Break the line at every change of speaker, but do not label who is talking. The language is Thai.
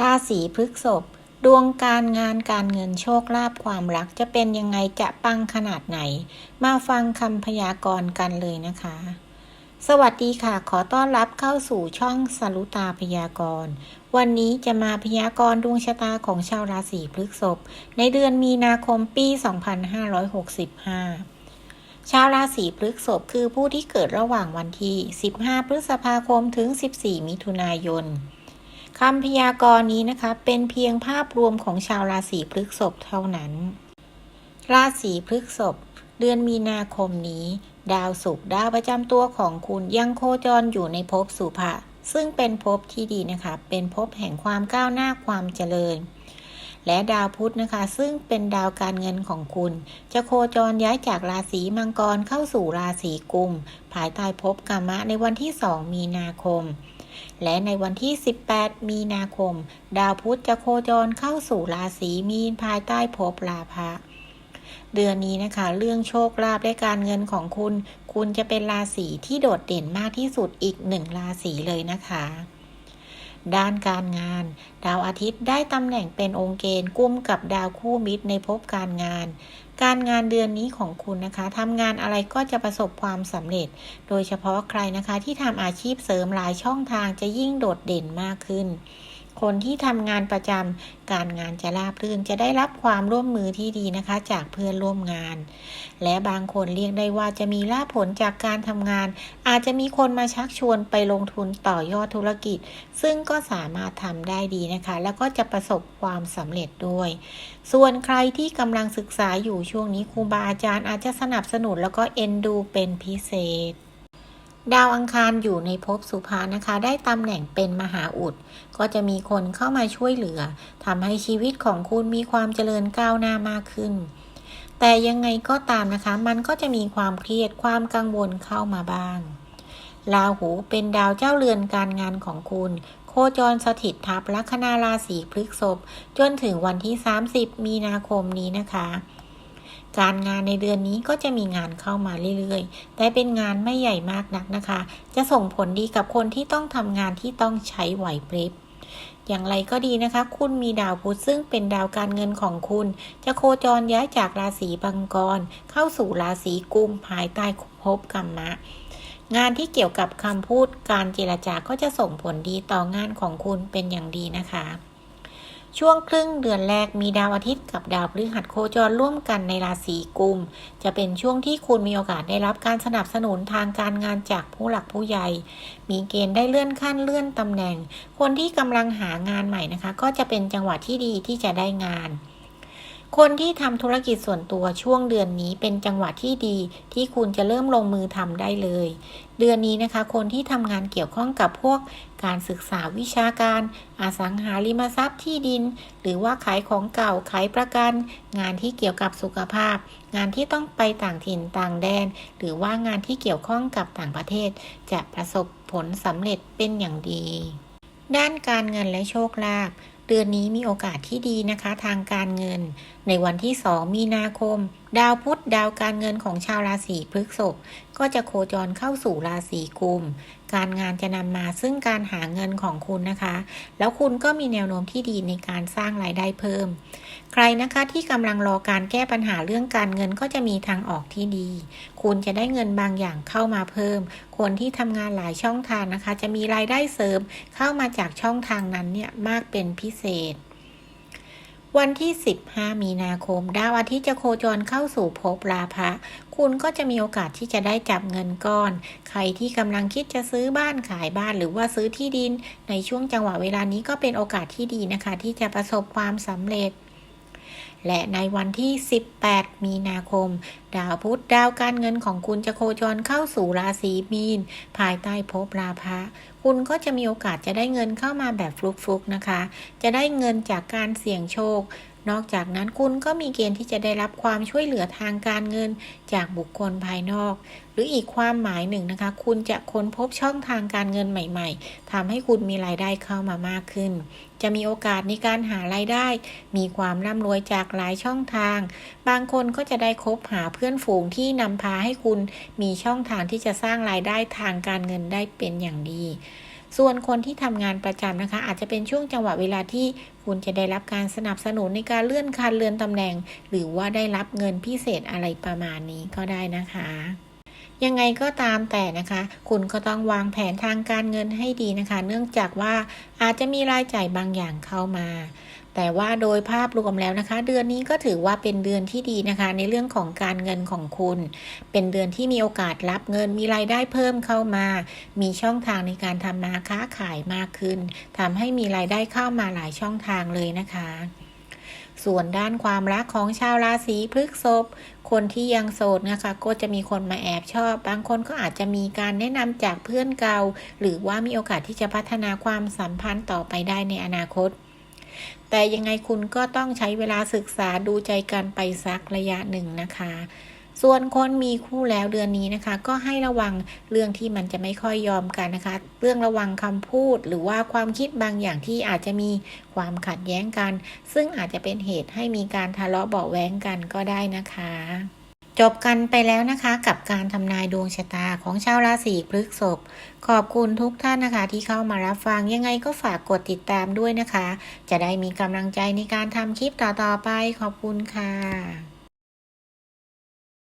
ราศีพฤษภดวงการงานการเงินโชคลาภความรักจะเป็นยังไงจะปังขนาดไหน มาฟังคำพยากรณ์กันเลยนะคะ สวัสดีค่ะ ขอต้อนรับเข้าสู่ช่องสรุตาพยากรณ์ วันนี้จะมาพยากรณ์ดวงชะตาของชาวราศีพฤษภในเดือนมีนาคมปี 2565ชาวราศีพฤษภคือผู้ที่เกิดระหว่างวันที่ 15 พฤษภาคมถึง 14 มิถุนายน คำพยากรณ์นี้นะคะ เป็นเพียงภาพรวมของชาวราศีพฤษภเท่านั้น ราศีพฤษภเดือนมีนาคมนี้ ดาวศุกร์ดาวประจำตัวของคุณยังโคจรอยู่ในภพสุภะซึ่งเป็นภพที่ดีนะคะ เป็นภพแห่งความก้าวหน้าความเจริญ และดาวพุธนะคะ ซึ่งเป็นดาวการเงินของคุณ จะโคจรย้ายจากราศีมังกรเข้าสู่ราศีกุมภายใต้ภพกามะในวันที่ 2 มีนาคม และในวันที่ 18 มีนาคม ดาวพุธจะโคจรเข้าสู่ราศีมีนภายใต้ภพลาภะเดือนนี้นะคะ เรื่องโชคลาภและการเงินของคุณ คุณจะเป็นราศีที่โดดเด่นมากที่สุดอีกหนึ่งราศีเลยนะคะ ด้านการงาน ดาวอาทิตย์ได้ตำแหน่งเป็นองค์เกณฑ์กุมกับดาวคู่มิตรในภพการงาน การงานเดือนนี้ของคุณนะคะทำงานอะไรก็จะประสบความสำเร็จ โดยเฉพาะใครนะคะที่ทำอาชีพเสริมหลายช่องทางจะยิ่งโดดเด่นมากขึ้น คนที่ทำงานประจำการงานจะราบรื่นจะได้รับความร่วมมือที่ดีนะคะ จากเพื่อนร่วมงาน และบางคนเรียกได้ว่าจะมีลาภผลจากการทำงาน อาจจะมีคนมาชักชวนไปลงทุนต่อยอดธุรกิจ ซึ่งก็สามารถทำได้ดีนะคะ แล้วก็จะประสบความสำเร็จด้วย ส่วนใครที่กำลังศึกษาอยู่ช่วงนี้ครูบาอาจารย์อาจจะสนับสนุนแล้วก็เอ็นดูเป็นพิเศษ ดาวอังคารอยู่ในภพสุภานะคะ ได้ตำแหน่งเป็นมหาอุด ก็จะมีคนเข้ามาช่วยเหลือทำให้ชีวิตของคุณมีความเจริญก้าวหน้ามากขึ้น แต่ยังไงก็ตามนะคะ มันก็จะมีความเครียดความกังวลเข้ามาบ้างราหูเป็นดาวเจ้าเรือนการงานของคุณ โคจรสถิตทับลัคนาราศีพฤกษภจนถึงวันที่ 30 มีนาคมนี้นะคะ การงานในเดือนนี้ก็จะมีงานเข้ามาเรื่อยๆ แต่เป็นงานไม่ใหญ่มากนักนะคะ จะส่งผลดีกับคนที่ต้องทำงานที่ต้องใช้ไหวพริบอย่างไรก็ดีนะคะ คุณมีดาวพุธซึ่งเป็นดาวการเงินของคุณ จะโคจรย้ายจากราศีบังกร เข้าสู่ราศีกุมภายใต้ภพกรรมะ งานที่เกี่ยวกับคำพูดการเจรจาก็จะส่งผลดีต่องานของคุณเป็นอย่างดีนะคะ ช่วงครึ่งเดือนแรกมีดาวอาทิตย์กับดาวพฤหัสโคจรร่วมกันในราศีกุม จะเป็นช่วงที่คุณมีโอกาสได้รับการสนับสนุนทางการงานจากผู้หลักผู้ใหญ่ มีเกณฑ์ได้เลื่อนขั้นเลื่อนตำแหน่ง คนที่กำลังหางานใหม่นะคะ ก็จะเป็นจังหวะที่ดีที่จะได้งาน คนที่ทำธุรกิจส่วนตัวช่วงเดือนนี้เป็นจังหวะที่ดีที่คุณจะเริ่มลงมือทำได้เลย เดือนนี้นะคะ คนที่ทำงานเกี่ยวข้องกับพวกการศึกษาวิชาการ อสังหาริมทรัพย์ที่ดิน หรือว่าขายของเก่าขายประกัน งานที่เกี่ยวกับสุขภาพ งานที่ต้องไปต่างถิ่นต่างแดน หรือว่างานที่เกี่ยวข้องกับต่างประเทศ จะประสบผลสำเร็จเป็นอย่างดี ด้านการเงินและโชคลาภเดือนนี้มีโอกาสที่ดีนะคะ ทางการเงิน ในวันที่ 2 มีนาคม ดาวพุธดาวการเงินของชาวราศีพฤษภก็จะโคจรเข้าสู่ราศีกุม การงานจะนำมาซึ่งการหาเงินของคุณนะคะ แล้วคุณก็มีแนวโน้มที่ดีในการสร้างรายได้เพิ่ม ใครนะคะที่กำลังรอการแก้ปัญหาเรื่องการเงินก็จะมีทางออกที่ดี คุณจะได้เงินบางอย่างเข้ามาเพิ่ม คนที่ทำงานหลายช่องทางนะคะ จะมีรายได้เสริมเข้ามาจากช่องทางนั้นเนี่ยมากเป็นพิเศษ วันที่ 15 มีนาคม ดาวอาทิตย์จะโคจรเข้าสู่ภพราภะคุณก็จะมีโอกาสที่จะได้จับเงินก้อน ใครที่กำลังคิดจะซื้อบ้านขายบ้านหรือว่าซื้อที่ดิน ในช่วงจังหวะเวลานี้ก็เป็นโอกาสที่ดีนะคะ ที่จะประสบความสำเร็จ และในวันที่ 18 มีนาคม ดาวพุธดาวการเงินของคุณจะโคจรเข้าสู่ราศีมีน ภายใต้ภพราภะคุณก็จะมีโอกาสจะได้เงินเข้ามาแบบฟลุกๆนะคะ จะได้เงินจากการเสี่ยงโชค นอกจากนั้นคุณก็มีเกณฑ์ที่จะได้รับความช่วยเหลือทางการเงินจากบุคคลภายนอก หรืออีกความหมายหนึ่งนะคะ คุณจะค้นพบช่องทางการเงินใหม่ ๆทำให้คุณมีรายได้เข้ามามากขึ้น จะมีโอกาสในการหารายได้ มีความร่ำรวยจากหลายช่องทาง บางคนก็จะได้คบหาเพื่อนฝูงที่นำพาให้คุณมีช่องทางที่จะสร้างรายได้ทางการเงินได้เป็นอย่างดี ส่วนคนที่ทำงานประจำนะคะ อาจจะเป็นช่วงจังหวะเวลาที่คุณจะได้รับการสนับสนุนในการเลื่อนขั้นเลื่อนตำแหน่ง หรือว่าได้รับเงินพิเศษอะไรประมาณนี้ก็ได้นะคะยังไงก็ตามแต่นะคะ คุณก็ต้องวางแผนทางการเงินให้ดีนะคะ เนื่องจากว่าอาจจะมีรายจ่ายบางอย่างเข้ามา แต่ว่าโดยภาพรวมแล้วนะคะ เดือนนี้ก็ถือว่าเป็นเดือนที่ดีนะคะ ในเรื่องของการเงินของคุณ เป็นเดือนที่มีโอกาสรับเงินมีรายได้เพิ่มเข้ามา มีช่องทางในการทำมาค้าขายมากขึ้นทำให้มีรายได้เข้ามาหลายช่องทางเลยนะคะ ส่วนด้านความรักของชาวราศีพฤษภคนที่ยังโสดนะคะ ก็จะมีคนมาแอบชอบ บางคนก็อาจจะมีการแนะนำจากเพื่อนเก่า หรือว่ามีโอกาสที่จะพัฒนาความสัมพันธ์ต่อไปได้ในอนาคต แต่ยังไงคุณก็ต้องใช้เวลาศึกษาดูใจกันไปสักระยะหนึ่งนะคะ ส่วนคนมีคู่แล้วเดือนนี้นะคะ ก็ให้ระวังเรื่องที่มันจะไม่ค่อยยอมกันนะคะ เรื่องระวังคำพูดหรือว่าความคิดบางอย่างที่อาจจะมีความขัดแย้งกัน ซึ่งอาจจะเป็นเหตุให้มีการทะเลาะเบาแว้งกันก็ได้นะคะ จบกันไปแล้วนะคะกับการทำนายดวงชะตาของชาวราศีพฤษภขอบคุณทุกท่านนะคะ ที่เข้ามารับฟังยังไงก็ฝากกดติดตามด้วยนะคะ จะได้มีกำลังใจในการทำคลิปต่อๆไปขอบคุณค่ะ